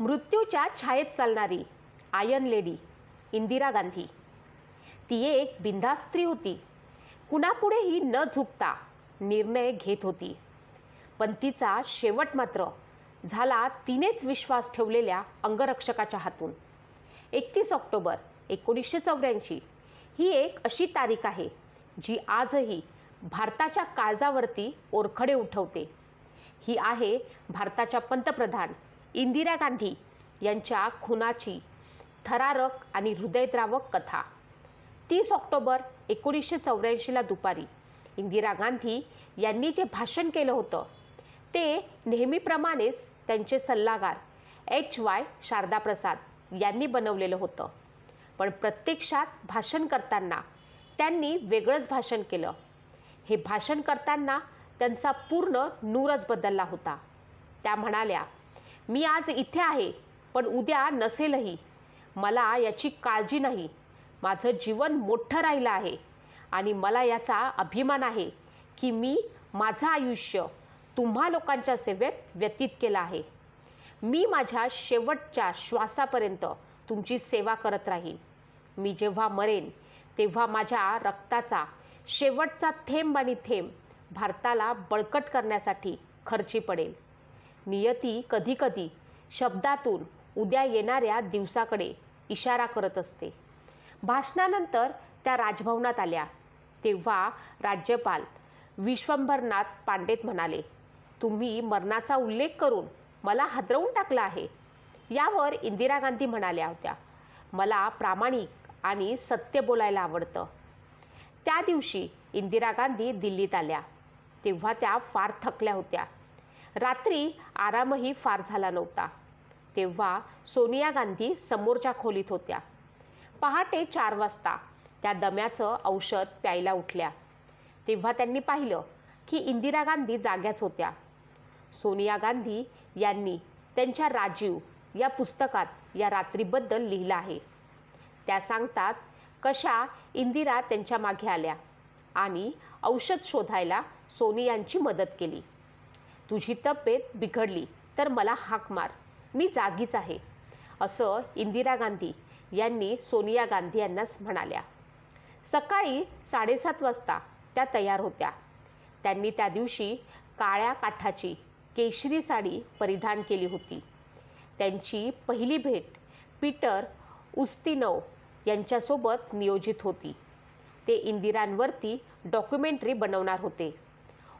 मृत्यूच्या छायेत चालणारी आयन लेडी इंदिरा गांधी. ती एक बिनधास्त स्त्री होती. कुणापुढेही न झुकता निर्णय घेत होती. पण तिचा शेवट मात्र झाला तिनेच विश्वास ठेवलेल्या अंगरक्षकाच्या हातून. एकतीस ऑक्टोबर एकोणीसशे चौऱ्याऐंशी ही एक अशी तारीख आहे जी आजही भारताच्या काळजावरती ओरखडे उठवते. ही आहे भारताच्या पंतप्रधान इंदिरा गांधी यांच्या खुनाची थरारक आणि हृदयद्रावक कथा. तीस ऑक्टोबर एकोणीसशे चौऱ्याऐंशीला दुपारी इंदिरा गांधी यांनी जे भाषण केलं होतं ते नेहमीप्रमाणेच त्यांचे सल्लागार एच वाय शारदा प्रसाद यांनी बनवलेलं होतं. पण प्रत्यक्षात भाषण करताना त्यांनी वेगळंच भाषण केलं. हे भाषण करताना त्यांचा पूर्ण नूरच बदलला होता. त्या म्हणाल्या मी आज इथे आहे पण उद्या नसेलही. मला याची काळजी नाही. माझं जीवन मोठं राहिलं आहे आणि मला याचा अभिमान आहे की मी माझं आयुष्य तुम्हा लोकांच्या सेवेत व्यतीत केलं आहे. मी माझ्या शेवटच्या श्वासापर्यंत तुमची सेवा करत राहीन. मी जेव्हा मरेन तेव्हा माझ्या रक्ताचा शेवटचा थेंब आणि थेंब भारताला बळकट करण्यासाठी खर्ची पडेल. नियती कधीकधी शब्दातून उद्या येणाऱ्या दिवसाकडे इशारा करत असते. भाषणानंतर त्या राजभवनात आल्या. तेव्हा राज्यपाल विश्वंभरनाथ पांडेत म्हणाले तुम्ही मरणाचा उल्लेख करून मला हादरवून टाकलं आहे. यावर इंदिरा गांधी म्हणाल्या होत्या मला प्रामाणिक आणि सत्य बोलायला आवडतं. त्या दिवशी इंदिरा गांधी दिल्लीत आल्या. तेव्हा त्या फार थकल्या होत्या. रात्री आरामही फार झाला नव्हता. तेव्हा सोनिया गांधी समोरच्या खोलीत होत्या. पहाटे चार वाजता त्या दम्याचं औषध प्यायला उठल्या. तेव्हा त्यांनी पाहिलं की इंदिरा गांधी जाग्याच होत्या. सोनिया गांधी यांनी त्यांच्या राजीव या पुस्तकात या रात्रीबद्दल लिहिलं आहे. त्या सांगतात कशा इंदिरा त्यांच्या मागे आल्या आणि औषध शोधायला सोनियांची मदत केली. तुझी तब्येत बिघडली तर मला हाक मार. मी जागीच आहे. असं इंदिरा गांधी यांनी सोनिया गांधी यांनाच म्हणाल्या. सकाळी साडेसात वाजता त्या तयार होत्या. त्यांनी त्या दिवशी काळ्या काठाची केशरी साडी परिधान केली होती. त्यांची पहिली भेट पीटर उस्तिनव यांच्यासोबत नियोजित होती. ते इंदिरांवरती डॉक्युमेंटरी बनवणार होते.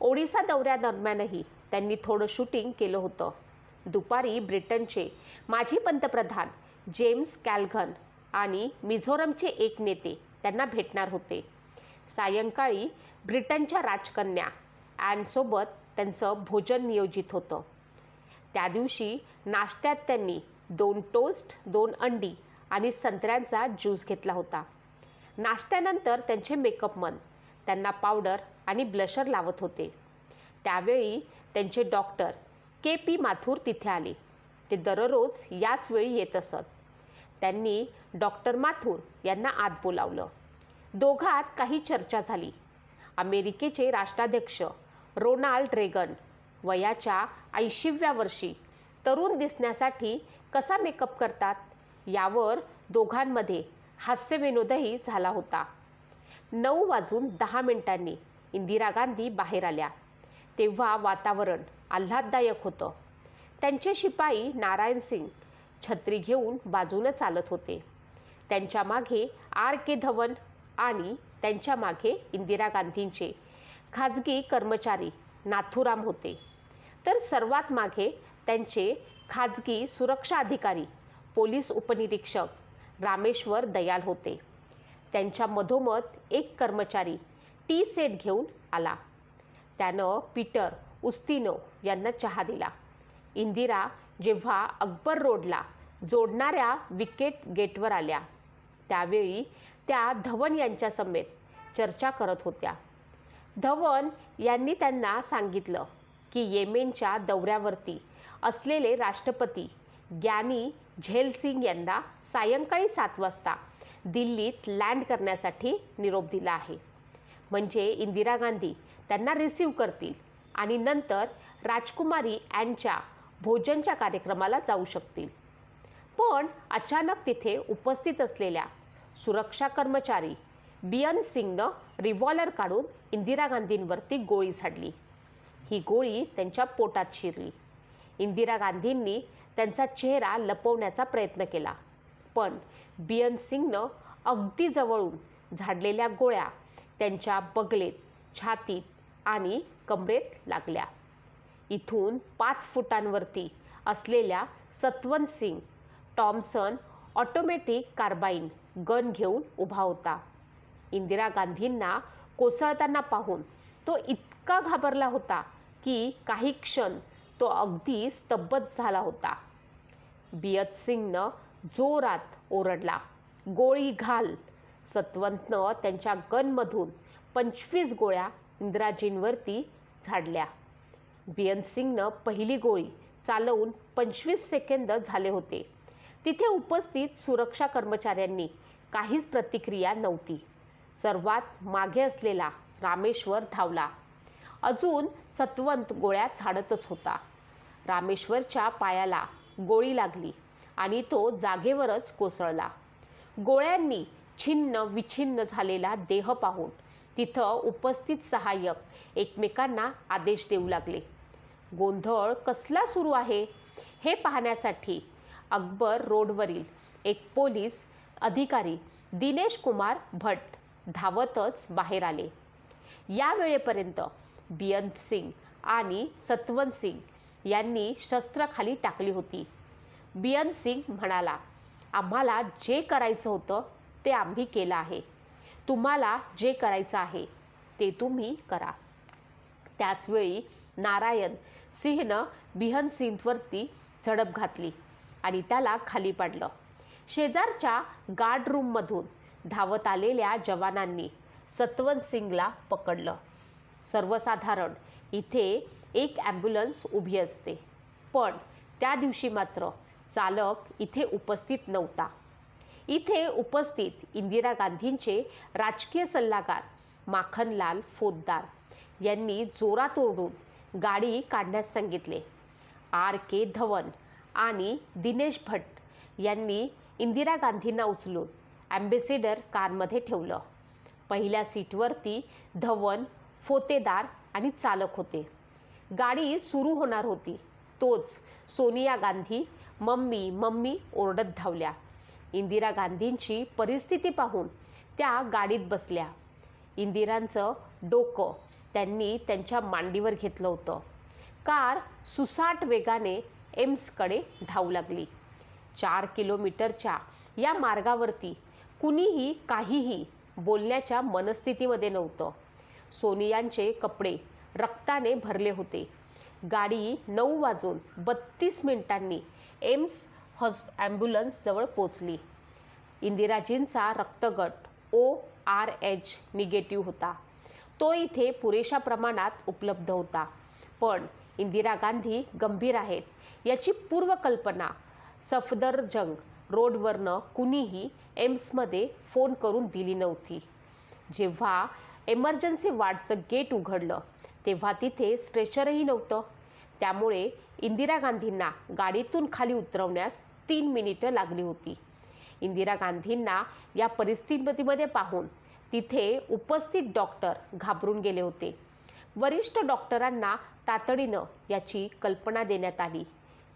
ओडिसा दौऱ्यादरम्यानही त्यांनी थोडं शूटिंग केलं होतं. दुपारी ब्रिटनचे माजी पंतप्रधान जेम्स कॅल्घन आणि मिझोरमचे एक नेते त्यांना भेटणार होते. सायंकाळी ब्रिटनच्या राजकन्या ॲनसोबत त्यांचं भोजन नियोजित होतं. त्या दिवशी नाश्त्यात त्यांनी दोन टोस्ट दोन अंडी आणि संत्र्यांचा ज्यूस घेतला होता. नाश्त्यानंतर त्यांचे मेकअप मन त्यांना पावडर आणि ब्लशर लावत होते. त्यावेळी त्यांचे डॉक्टर के पी माथुर तिथे आले. ते दररोज याच वेळी येत असत. त्यांनी डॉक्टर माथुर यांना आत बोलावलं. दोघात काही चर्चा झाली. अमेरिकेचे राष्ट्राध्यक्ष रोनाल्ड रेगन वयाच्या ऐंशीव्या वर्षी तरुण दिसण्यासाठी कसा मेकअप करतात यावर दोघांमध्ये हास्यविनोदही झाला होता. नऊ वाजून दहा मिनिटांनी इंदिरा गांधी बाहेर आल्या. तेव्हा वातावरण आल्हाददायक होतं. त्यांचे शिपाई नारायण सिंग छत्री घेऊन बाजूनं चालत होते. त्यांच्या मागे आर के धवन आणि त्यांच्या मागे इंदिरा गांधींचे खाजगी कर्मचारी नाथुराम होते. तर सर्वात मागे त्यांचे खाजगी सुरक्षा अधिकारी पोलीस उपनिरीक्षक रामेश्वर दयाल होते. त्यांच्या मधोमध एक कर्मचारी टी सेट घेऊन आला. त्यानं पीटर उस्तिनो यांना चहा दिला. इंदिरा जेव्हा अकबर रोडला जोडणाऱ्या विकेट गेटवर आल्या. त्यावेळी त्या धवन यांच्या समेत चर्चा करत होत्या. धवन यांनी त्यांना सांगितलं की येमेनच्या दौऱ्यावरती असलेले राष्ट्रपती ग्यानी झेलसिंग यांना सायंकाळी सात वाजता दिल्लीत लँड करण्यासाठी निरोप दिला आहे. म्हणजे इंदिरा गांधी त्यांना रिसीव करतील. आणि नंतर राजकुमारी यांच्या भोजनच्या कार्यक्रमाला जाऊ शकतील. पण अचानक तिथे उपस्थित असलेल्या सुरक्षा कर्मचारी बियन सिंगनं रिव्हॉल्वर काढून इंदिरा गांधींवरती गोळी झाडली. ही गोळी त्यांच्या पोटात शिरली. इंदिरा गांधींनी त्यांचा चेहरा लपवण्याचा प्रयत्न केला. पण बियन सिंगनं अगदी जवळून झाडलेल्या गोळ्या त्यांच्या बगलेत छातीत आणि कमरेत लागल्या. इथून पाच फुटांवरती असलेल्या Satwant Singh Thompson automatic carbine gun घेऊन उभा होता. इंदिरा गांधींना कोसळताना पाहून तो इतका घाबरला होता की काही क्षण तो अगदी स्तब्ध झाला होता. बियत सिंगनं जोरात ओरडला गोळी घाल. सत्वंतनं त्यांच्या गनमधून पंचवीस गोळ्या इंद्राजींवरती झाडल्या. बियन सिंगनं पहिली गोळी चालवून पंचवीस सेकंद झाले होते. तिथे उपस्थित सुरक्षा कर्मचाऱ्यांनी काहीच प्रतिक्रिया नव्हती. सर्वात मागे असलेला रामेश्वर धावला. अजून सत्वंत गोळ्या झाडतच होता. रामेश्वरच्या पायाला गोळी लागली आणि तो जागेवरच कोसळला. गोळ्यांनी छिन्न विछिन्न झालेला देह पाहून तिथं उपस्थित सहाय्यक एकमेकांना आदेश देऊ लागले. गोंधळ कसला सुरू आहे हे पाहण्यासाठी अकबर रोडवरील एक पोलीस अधिकारी दिनेश कुमार भट धावतच बाहेर आले. या वेळेपर्यंत बियंत सिंग आणि सत्वंत सिंग यांनी शस्त्र खाली टाकली होती. बियंत सिंग म्हणाला आम्हाला जे करायचं होतं ते आम्ही केलं आहे. तुम्हाला जे करायचं आहे ते तुम्ही करा. त्याचवेळी नारायण सिंहनं बिहन सिंगवरती झडप घातली आणि त्याला खाली पाडलं. शेजारच्या गार्ड रूममधून धावत आलेल्या जवानांनी सत्वंत सिंगला पकडलं. सर्वसाधारण इथे एक ॲम्ब्युलन्स उभी असते. पण त्या दिवशी मात्र चालक इथे उपस्थित नव्हता. इथे उपस्थित इंदिरा गांधींचे राजकीय सल्लागार माखनलाल फोद्दार यांनी जोरात ओरडून गाडी काढण्यास सांगितले. आर के धवन आणि दिनेश भट्ट यांनी इंदिरा गांधींना उचलून ॲम्बेसेडर कारमध्ये ठेवलं. पहिल्या सीटवरती धवन फोतेदार आणि चालक होते. गाडी सुरू होणार होती. तोच सोनिया गांधी मम्मी मम्मी ओरडत धावल्या. इंदिरा गांधींची परिस्थिती पाहून त्या गाडीत बसल्या. इंदिरांचं डोकं त्यांनी त्यांच्या मांडीवर घेतलं होतं. कार सुसाट वेगाने एम्सकडे धावू लागली. चार किलोमीटरच्या या मार्गावरती कुणीही काहीही बोलण्याच्या मनस्थितीमध्ये नव्हतं. सोनियांचे कपडे रक्ताने भरले होते. गाडी नऊ वाजून बत्तीस मिनिटांनी एम्स हॉस्प ॲम्ब्युलन्सजवळ पोचली. इंदिराजींचा रक्तगट ओ आर एच निगेटिव्ह होता. तो इथे पुरेशा प्रमाणात उपलब्ध होता. पण इंदिरा गांधी गंभीर आहेत याची पूर्वकल्पना सफदरजंग रोडवरनं कुणीही एम्समध्ये फोन करून दिली नव्हती. जेव्हा एमर्जन्सी वार्डचं गेट उघडलं तेव्हा तिथे स्ट्रेचरही नव्हतं. त्यामुळे इंदिरा गांधींना गाडीतून खाली उतरवण्यास तीन मिनिटं लागली होती. इंदिरा गांधींना या परिस्थितीमध्ये पाहून तिथे उपस्थित डॉक्टर घाबरून गेले होते. वरिष्ठ डॉक्टरांना तातडीनं याची कल्पना देण्यात आली.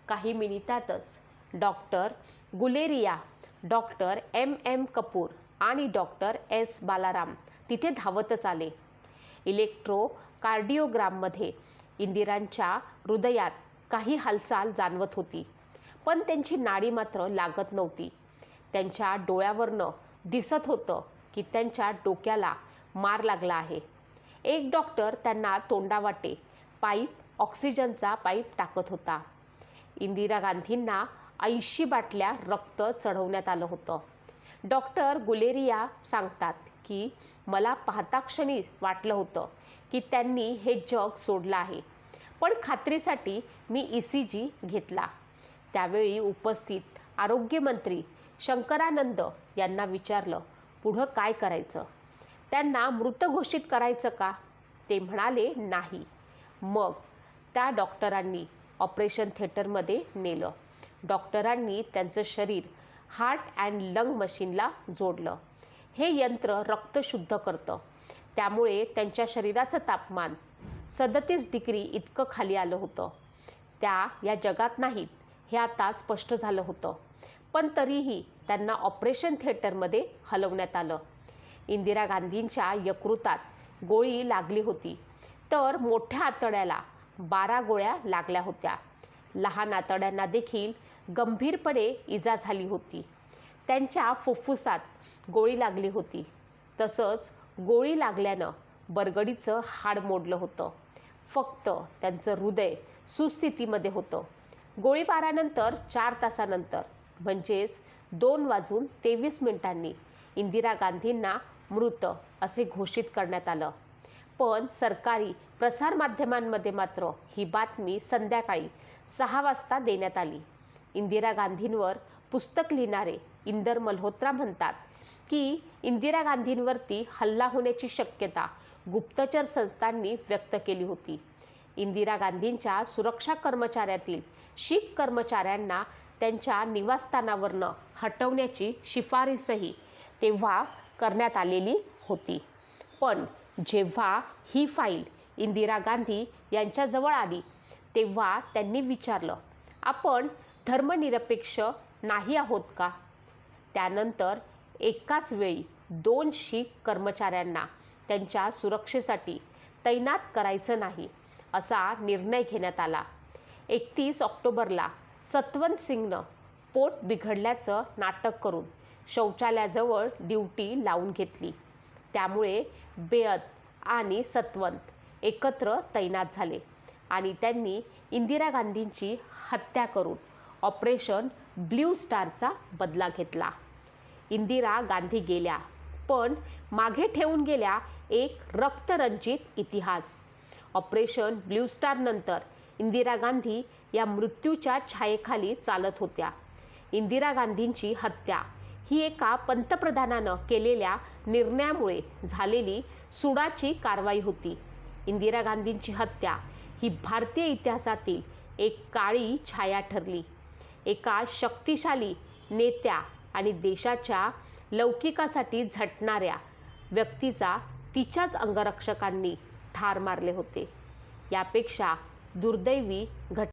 काही मिनिटातच doctor Guleria doctor M M Kapoor आणि डॉक्टर एस बालाराम तिथे धावतच आले. इलेक्ट्रो कार्डिओग्राममध्ये इंदिरांच्या हृदयात काही हालचाल जाणवत होती. पण त्यांची नाडी मात्र लागत नव्हती. त्यांच्या डोळ्यावरनं दिसत होतं की त्यांच्या डोक्याला मार लागला आहे. एक डॉक्टर त्यांना तोंडावाटे पाईप ऑक्सिजनचा पाईप टाकत होता. इंदिरा गांधींना ऐंशी बाटल्या रक्त चढवण्यात आलं होतं. डॉक्टर गुलेरिया सांगतात की मला पाहताक्षणी वाटलं होतं की त्यांनी हे जग सोडलं आहे. पण खात्रीसाठी मी ई सी जी घेतला. त्यावेळी उपस्थित आरोग्यमंत्री शंकरानंद यांना विचारलं पुढं काय करायचं? त्यांना मृत घोषित करायचं का? ते म्हणाले नाही. मग त्या डॉक्टरांनी ऑपरेशन थिएटरमध्ये नेलं. डॉक्टरांनी त्यांचं शरीर हार्ट अँड लंग मशीनला जोडलं. हे यंत्र रक्त शुद्ध करतं. त्यामुळे त्यांच्या शरीराचं तापमान सदतीस डिग्री इतकं खाली आलं होतं. त्या या जगात नाहीत हे आता स्पष्ट झालं होतं. पण तरीही त्यांना ऑपरेशन थिएटरमध्ये हलवण्यात आलं. इंदिरा गांधींच्या यकृतात गोळी लागली होती. तर मोठ्या आतड्याला बारा गोळ्या लागल्या होत्या. लहान आतड्यांना देखील गंभीरपणे इजा झाली होती. त्यांच्या फुफ्फुसात गोळी लागली होती. तसंच गोळी लागल्यानं बरगडीचं हाड मोडलं होतं. फक्त त्यांचं हृदय सुस्थितीमध्ये होतं. गोळीबारानंतर चार तासानंतर म्हणजेच दोन वाजून तेवीस मिनिटांनी इंदिरा गांधींना मृत असे घोषित करण्यात आलं. पण सरकारी प्रसारमाध्यमांमध्ये मात्र ही बातमी संध्याकाळी सहा वाजता देण्यात आली. इंदिरा गांधींवर पुस्तक लिहिणारे इंदर मल्होत्रा म्हणतात की इंदिरा गांधींवरती हल्ला होण्याची शक्यता गुप्तचर संस्थांनी व्यक्त केली होती. इंदिरा गांधींच्या सुरक्षा कर्मचाऱ्यातील शीख कर्मचाऱ्यांना त्यांच्या निवासस्थानावरनं हटवण्याची शिफारसही तेव्हा करण्यात आलेली होती. पण जेव्हा ही फाईल इंदिरा गांधी यांच्याजवळ आली तेव्हा त्यांनी विचारलं आपण धर्मनिरपेक्ष नाही आहोत का? त्यानंतर एकाच वेळी दोन शीख कर्मचाऱ्यांना त्यांच्या सुरक्षेसाठी तैनात करायचं नाही असा निर्णय घेण्यात आला. एकतीस ऑक्टोबरला सत्वंत सिंगनं पोट बिघडल्याचं नाटक करून शौचालयाजवळ ड्युटी लावून घेतली. त्यामुळे बेअत आणि सतवंत एकत्र तैनात झाले आणि त्यांनी इंदिरा गांधींची हत्या करून ऑपरेशन ब्ल्यू स्टारचा बदला घेतला. इंदिरा गांधी गेल्या पण मागे ठेवून गेल्या एक रक्तरंजित इतिहास. ऑपरेशन ब्ल्यू स्टार नंतर इंदिरा गांधी या मृत्यूच्या छायेखाली चालत होत्या. इंदिरा गांधींची हत्या ही एका पंतप्रधानानं केलेल्या निर्णयामुळे झालेली सुडाची कारवाई होती. इंदिरा गांधींची हत्या ही भारतीय इतिहासातील एक काळी छाया ठरली. एका शक्तिशाली नेत्या आणि देशाच्या लौकिकासाठी झटणाऱ्या व्यक्तीचा तिच्याच अंगरक्षकांनी ठार मारले होते. यापेक्षा दुर्दैवी घट